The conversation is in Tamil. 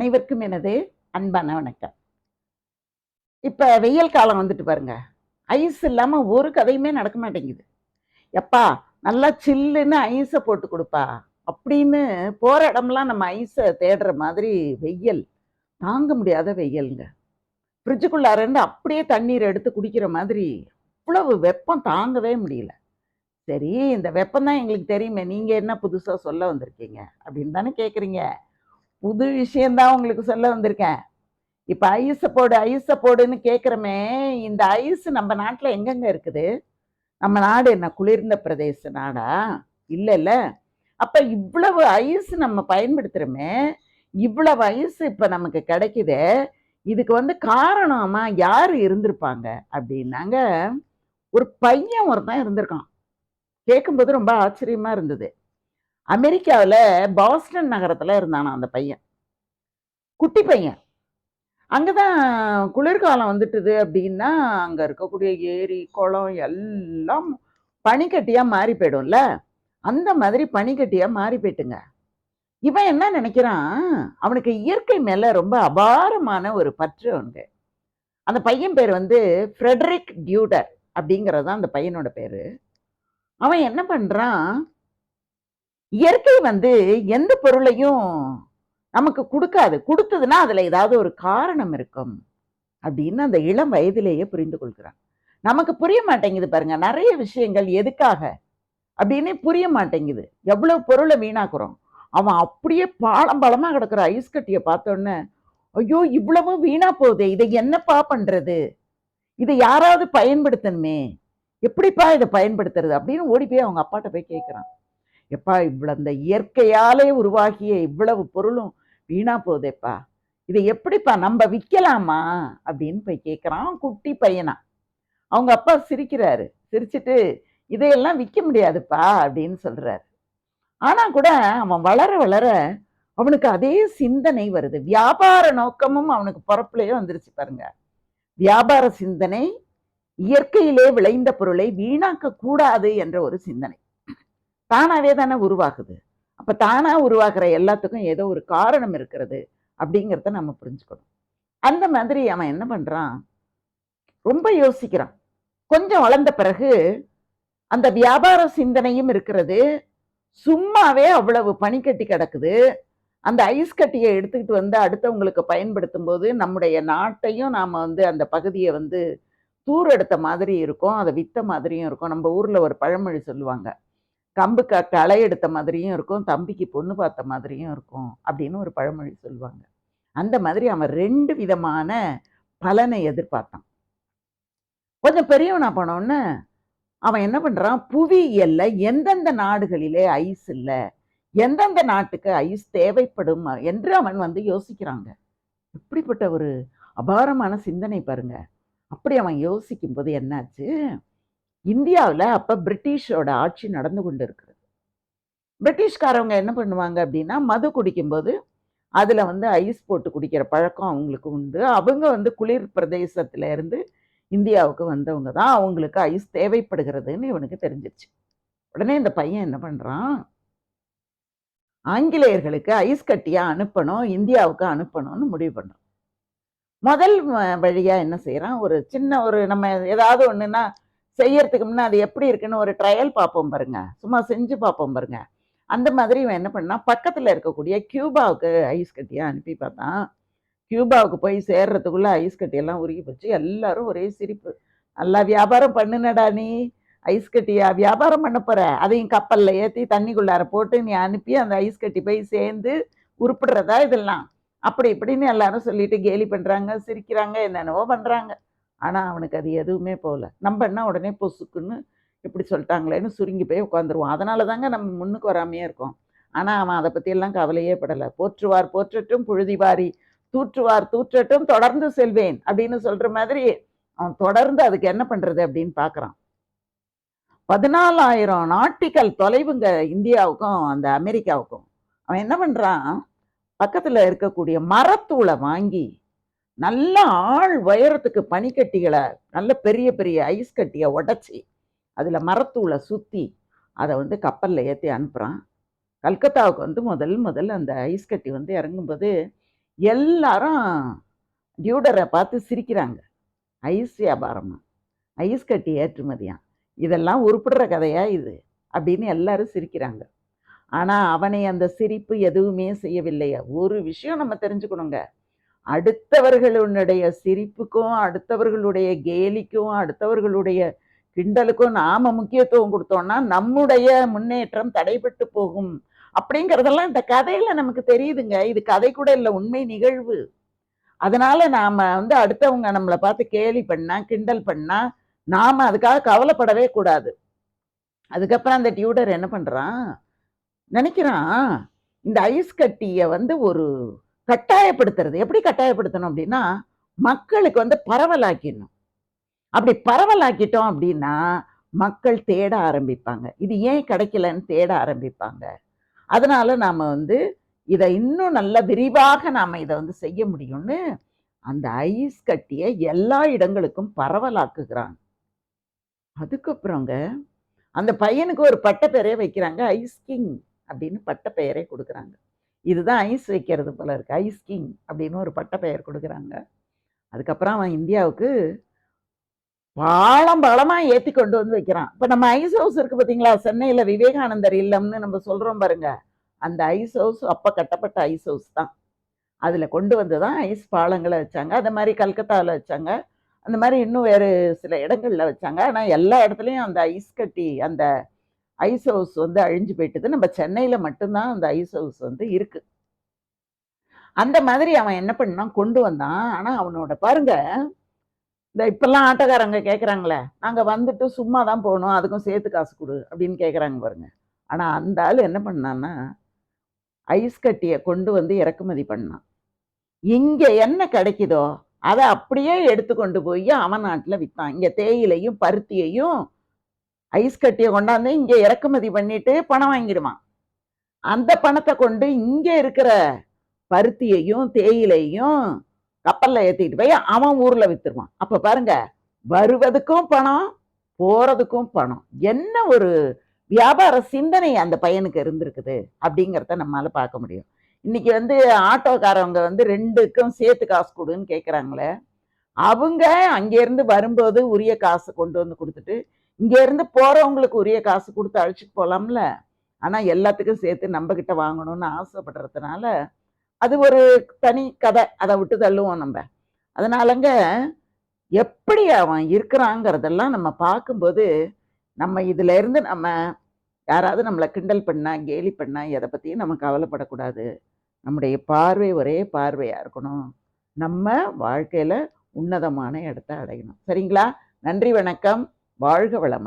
அனைவருக்கும் எனது அன்பான வணக்கம். இப்போ வெயில் காலம் வந்துட்டு பாருங்க. ஐஸ் இல்லாமல் ஒரு கதையுமே நடக்க மாட்டேங்குது. எப்பா நல்லா சில்லுன்னு ஐஸை போட்டு கொடுப்பா. அப்படின்னு போகிற இடம்லாம் நம்ம ஐஸை தேடுற மாதிரி வெயில். தாங்க முடியாத வெயிலுங்க. ஃப்ரிட்ஜுக்குள்ளாரண்டு அப்படியே தண்ணீர் எடுத்து குடிக்கிற மாதிரி இவ்வளவு வெப்பம் தாங்கவே முடியல. சரி இந்த வெப்பம் தான் எங்களுக்கு தெரியுமே. நீங்கள் என்ன புதுசாக சொல்ல வந்திருக்கீங்க? அப்படின்னு தானே கேட்குறீங்க புது விஷயந்தான் உங்களுக்கு சொல்ல வந்திருக்கேன். இப்போ ஐஸை போடு ஐஸை போடுன்னு கேட்குறமே இந்த ஐஸ் நம்ம நாட்டில் எங்கெங்க இருக்குது? நம்ம நாடு என்ன குளிர்ந்த பிரதேச நாடா? இல்லை இல்லை அப்போ இவ்வளவு ஐஸ் நம்ம பயன்படுத்துகிறோமே இவ்வளவு ஐஸ் இப்போ நமக்கு கிடைக்குது இதுக்கு வந்து காரணமாக யார் இருந்திருப்பாங்க அப்படின்னாங்க ஒரு பையன் ஒருத்தன் இருந்திருக்கான். கேட்கும்போது ரொம்ப ஆச்சரியமாக இருந்தது. அமெரிக்காவில் பாஸ்டன் நகரத்தில் இருந்தானா அந்த பையன். குட்டி பையன். அங்கே தான் குளிர்காலம் வந்துட்டுது அப்படின்னா அங்கே இருக்கக்கூடிய ஏரி குளம் எல்லாம் பனிக்கட்டியாக மாறி போயிடும்ல. அந்த மாதிரி பனிக்கட்டியாக மாறி போயிட்டுங்க. இவன் என்ன நினைக்கிறான்? அவனுக்கு இயற்கை மேலே ரொம்ப அபாரமான ஒரு பற்று அவனுக்கு. அந்த பையன் பேர் வந்து ஃப்ரெட்ரிக் டியூடர் அப்படிங்கிறது தான் அந்த பையனோட பேர். அவன் என்ன பண்ணுறான் இயற்கை வந்து எந்த பொருளையும் நமக்கு கொடுக்காது. கொடுத்ததுன்னா அதில் ஏதாவது ஒரு காரணம் இருக்கும் அப்படின்னு அந்த இளம் வயதிலேயே புரிந்து கொள்கிறான். நமக்கு புரிய மாட்டேங்குது பாருங்க நிறைய விஷயங்கள் எதுக்காக அப்படின்னு புரிய மாட்டேங்குது. எவ்வளவு பொருளை வீணாக்குறோம். அவன் அப்படியே பாலம் பலமாக கிடக்குற ஐஸ் கட்டியை பார்த்தோன்னே ஐயோ இவ்வளவு வீணா போகுதே இதை என்னப்பா பண்றது? இதை யாராவது பயன்படுத்தணுமே எப்படிப்பா இதை பயன்படுத்துறது அப்படின்னு ஓடி போய் அவங்க அப்பாட்ட போய் கேட்குறான் எப்பா இவ்வளோ இந்த இயற்கையாலே உருவாகிய இவ்வளவு பொருளும் வீணா போகுதேப்பா இதை எப்படிப்பா நம்ம விற்கலாமா அப்படின்னு போய் கேட்குறான் குட்டி பையனா. அவங்க அப்பா சிரிக்கிறாரு. சிரிச்சிட்டு இதையெல்லாம் விற்க முடியாதுப்பா அப்படின்னு சொல்றாரு. ஆனா கூட அவன் வளர வளர அவனுக்கு அதே சிந்தனை வருது. வியாபார நோக்கமும் அவனுக்கு பிறப்புலயே வந்துருச்சு பாருங்க. வியாபார சிந்தனை இயற்கையிலே விளைந்த பொருளை வீணாக்க கூடாது என்ற ஒரு சிந்தனை. தானாகவே தானே உருவாகுது. அப்போ தானாக உருவாகிற எல்லாத்துக்கும் ஏதோ ஒரு காரணம் இருக்கிறது அப்படிங்கிறத நம்ம புரிஞ்சுக்கணும். அந்த மாதிரி அவன் என்ன பண்ணுறான் ரொம்ப யோசிக்கிறான். கொஞ்சம் வளர்ந்த பிறகு அந்த வியாபார சிந்தனையும் இருக்கிறது. சும்மாவே அவ்வளவு பனிக்கட்டி கிடக்குது. அந்த ஐஸ் கட்டியை எடுத்துக்கிட்டு வந்து அடுத்தவங்களுக்கு பயன்படுத்தும் போது நம்முடைய நாட்டையும் நாம் வந்து அந்த பகுதியை வந்து தூர் எடுத்த மாதிரி இருக்கும். அதை விற்ற மாதிரியும் இருக்கும். நம்ம ஊரில் ஒரு பழமொழி சொல்லுவாங்க. கம்பு க களை எடுத்த மாதிரியும் இருக்கும் தம்பிக்கு பொண்ணு பார்த்த மாதிரியும் இருக்கும் அப்படின்னு ஒரு பழமொழி சொல்லுவாங்க. அந்த மாதிரி அவன் ரெண்டு விதமான பலனை எதிர்பார்த்தான். கொஞ்சம் பெரியவனா போனோன்னு அவன் என்ன பண்றான்? புவியியல்ல எந்தெந்த நாடுகளிலே ஐஸ் இல்லை எந்தெந்த நாட்டுக்கு ஐஸ் தேவைப்படும் என்று அவன் வந்து யோசிக்கிறாங்க. இப்படிப்பட்ட ஒரு அபாரமான சிந்தனை பாருங்க. அப்படி அவன் யோசிக்கும் போது என்னாச்சு? இந்தியாவில் அப்போ பிரிட்டிஷோட ஆட்சி நடந்து கொண்டு இருக்கிறது பிரிட்டிஷ்காரவங்க என்ன பண்ணுவாங்க அப்படின்னா மது குடிக்கும்போது அதில் வந்து ஐஸ் போட்டு குடிக்கிற பழக்கம் அவங்களுக்கு உண்டு. அவங்க வந்து குளிர் பிரதேசத்துல இருந்து இந்தியாவுக்கு வந்தவங்க தான் அவங்களுக்கு ஐஸ் தேவைப்படுகிறதுன்னு இவனுக்கு தெரிஞ்சிருச்சு. உடனே இந்த பையன் என்ன பண்ணுறான் ஆங்கிலேயர்களுக்கு ஐஸ் கட்டியா அனுப்பணும் இந்தியாவுக்கு அனுப்பணும்னு முடிவு பண்ணுறான் முதல் வழியாக என்ன செய்கிறான் ஒரு சின்ன ஒரு நம்ம ஏதாவது ஒன்றுன்னா செய்யறதுக்கு முன்னே அது எப்படி இருக்குன்னு ஒரு ட்ரையல் பார்ப்போம் பாருங்க. சும்மா செஞ்சு பார்ப்போம் பாருங்க. அந்த மாதிரி இவன் என்ன பண்ணால் பக்கத்தில் இருக்கக்கூடிய கியூபாவுக்கு ஐஸ் கட்டியாக அனுப்பி பார்த்தான். கியூபாவுக்கு போய் சேர்றதுக்குள்ள ஐஸ் கட்டியெல்லாம் உருகி போச்சு. எல்லாரும் ஒரே சிரிப்பு. நல்லா வியாபாரம் பண்ணுனடா நீ. ஐஸ் கட்டியா? வியாபாரம் பண்ண போற? அதையும் கப்பலில் ஏற்றி தண்ணிக்குள்ளார போட்டு நீ அனுப்பி அந்த ஐஸ் கட்டி போய் சேர்ந்து உருப்பிடுறதா இதெல்லாம்? அப்படி இப்படின்னு எல்லாரும் சொல்லிட்டு கேலி பண்ணுறாங்க சிரிக்கிறாங்க என்னென்னவோ பண்ணுறாங்க ஆனால் அவனுக்கு அது எதுவுமே போகல. நம்ம என்ன உடனே பொசுக்குன்னு இப்படி சொல்லிட்டாங்களேன்னு சுருங்கி போய் உட்காந்துருவோம் அதனால தாங்க நம்ம முன்னுக்கு வராமையே இருக்கோம். ஆனால் அவன் அதை பற்றியெல்லாம் கவலையே படலை. போற்றுவார் போற்றட்டும் புழுதிவாரி தூற்றுவார் தூற்றட்டும் தொடர்ந்து செல்வேன் அப்படின்னு சொல்கிற மாதிரி அவன் தொடர்ந்து அதுக்கு என்ன பண்ணுறது அப்படின்னு பார்க்குறான் பதினாலாயிரம் நாட்டிக்கல் தொலைவுங்க இந்தியாவுக்கும் அந்த அமெரிக்காவுக்கும். அவன் என்ன பண்ணுறான் பக்கத்தில் இருக்கக்கூடிய மரத்தூளை வாங்கி நல்ல ஆள் உயரத்துக்கு பனிக்கட்டிகளை நல்ல பெரிய பெரிய ஐஸ் கட்டியை உடச்சி அதில் மரத்தூளை சுற்றி அதை வந்து கப்பலில் ஏற்றி அனுப்புகிறான் கல்கத்தாவுக்கு வந்து முதல் முதல் அந்த ஐஸ் கட்டி வந்து இறங்கும்போது எல்லாரும் டியூடரை பார்த்து சிரிக்கிறாங்க. ஐஸ் வியாபாரமாக ஐஸ் கட்டி ஏற்றுமதியாக இதெல்லாம் உருப்பிடுற கதையா இது? அப்படின்னு எல்லாரும் சிரிக்கிறாங்க. ஆனால் அவனை அந்த சிரிப்பு எதுவுமே செய்யவில்லையா. ஒரு விஷயம் நம்ம தெரிஞ்சுக்கணுங்க. அடுத்தவர்களுடைய சிரிப்புக்கும் அடுத்தவர்களுடைய கேலிக்கும் அடுத்தவர்களுடைய கிண்டலுக்கும் நாம முக்கியத்துவம் கொடுத்தோம்னா நம்முடைய முன்னேற்றம் தடைபட்டு போகும். அப்படிங்கிறதெல்லாம் இந்த கதையில நமக்கு தெரியுதுங்க. இது கதை கூட இல்லை உண்மை நிகழ்வு. அதனால நாம வந்து அடுத்தவங்க நம்மளை பார்த்து கேலி பண்ணா கிண்டல் பண்ணா நாம அதுக்காக கவலைப்படவே கூடாது. அதுக்கப்புறம் அந்த டியூடர் என்ன பண்றான்? நினைக்கிறான் இந்த ஐஸ் கட்டிய வந்து ஒரு கட்டாயப்படுத்துறது. எப்படி கட்டாயப்படுத்தணும் அப்படின்னா மக்களுக்கு வந்து பரவலாக்கிடணும். அப்படி பரவலாக்கிட்டோம் அப்படின்னா மக்கள் தேட ஆரம்பிப்பாங்க. இது ஏன் கிடைக்கலன்னு தேட ஆரம்பிப்பாங்க. அதனால நாம் வந்து இதை இன்னும் நல்ல விரிவாக நாம் இதை வந்து செய்ய முடியும்னு அந்த ஐஸ் கட்டியை எல்லா இடங்களுக்கும் பரவலாக்குகிறாங்க. அதுக்கப்புறங்க அந்த பையனுக்கு ஒரு பட்ட பெயரே வைக்கிறாங்க ஐஸ் கிங் அப்படின்னு பட்ட பெயரே கொடுக்குறாங்க. இதுதான் ஐஸ் வைக்கிறது போல இருக்குது ஐஸ் கிங் அப்படின்னு ஒரு பட்ட பெயர் கொடுக்குறாங்க. அதுக்கப்புறம் அவன் இந்தியாவுக்கு பாலம் பாலமாக ஏற்றி கொண்டு வந்து வைக்கிறான். இப்போ நம்ம ஐஸ் ஹவுஸ் இருக்குது பார்த்தீங்களா சென்னையில் விவேகானந்தர் இல்லம்னு நம்ம சொல்கிறோம் பாருங்க. அந்த ஐஸ் ஹவுஸ் அப்போ கட்டப்பட்ட ஐஸ் ஹவுஸ் தான். அதில் கொண்டு வந்து தான் ஐஸ் பாலங்களை வச்சாங்க. அதை மாதிரி கல்கத்தாவில் வச்சாங்க. அந்த மாதிரி இன்னும் வேறு சில இடங்களில் வச்சாங்க. ஆனால் எல்லா இடத்துலையும் அந்த ஐஸ் கட்டி அந்த ஐஸ் ஹவுஸ் வந்து அழிஞ்சு போயிட்டது. நம்ம சென்னையில் மட்டும்தான் அந்த ஐஸ் ஹவுஸ் வந்து இருக்குது அந்த மாதிரி அவன் என்ன பண்ணான்? கொண்டு வந்தான். ஆனால் அவனோட பாருங்க இந்த இப்பெல்லாம் ஆட்டோக்காரங்க கேட்குறாங்களே நாங்கள் வந்துட்டு சும்மா தான் போகணும். அதுக்கும் சேர்த்து காசு கொடு. அப்படின்னு கேட்குறாங்க பாருங்க. ஆனால் அந்த ஆள் என்ன பண்ணான்னா ஐஸ் கட்டியை கொண்டு வந்து இறக்குமதி பண்ணான். இங்கே என்ன கிடைக்குதோ அதை அப்படியே எடுத்து கொண்டு போய் அவன் நாட்டில் விற்றான் இங்கே தேயிலையும் பருத்தியையும் ஐஸ் கட்டியை கொண்டாந்து இங்கே இறக்குமதி பண்ணிட்டு பணம் வாங்கிடுவான். அந்த பணத்தை கொண்டு இங்கே இருக்கிற பருத்தியையும் தேயிலையும் கப்பல்ல ஏற்றிட்டு போய் அவன் ஊரில் விற்றுருவான் அப்போ பாருங்க வருவதுக்கும் பணம் போறதுக்கும் பணம். என்ன ஒரு வியாபார சிந்தனை அந்த பையனுக்கு இருந்திருக்குது அப்படிங்கிறத நம்மளால் பார்க்க முடியும். இன்னைக்கு வந்து ஆட்டோக்காரவங்க வந்து ரெண்டுக்கும் சேர்த்து காசு கொடுன்னு கேட்குறாங்களே அவங்க அங்கேருந்து வரும்போது உரிய காசு கொண்டு வந்து கொடுத்துட்டு இங்கேருந்து போகிறவங்களுக்கு உரிய காசு கொடுத்து அழைச்சிட்டு போகலாம்ல ஆனால் எல்லாத்துக்கும் சேர்த்து நம்ம கிட்ட வாங்கணும்னு ஆசைப்படுறதுனால அது ஒரு தனி கதை. அதை விட்டு தள்ளுவோம் நம்ம. அதனாலங்க எப்படி அவன் இருக்கிறாங்கிறதெல்லாம் நம்ம பார்க்கும்போது நம்ம இதுல இருந்து நம்ம யாராவது நம்மளை கிண்டல் பண்ணா கேலி பண்ணா எதை பற்றியும் நம்ம கவலைப்படக்கூடாது. நம்முடைய பார்வை ஒரே பார்வையாக இருக்கணும். நம்ம வாழ்க்கையில் உன்னதமான இடத்த அடையணும். சரிங்களா? நன்றி வணக்கம். வாழ்க வளமுடன்.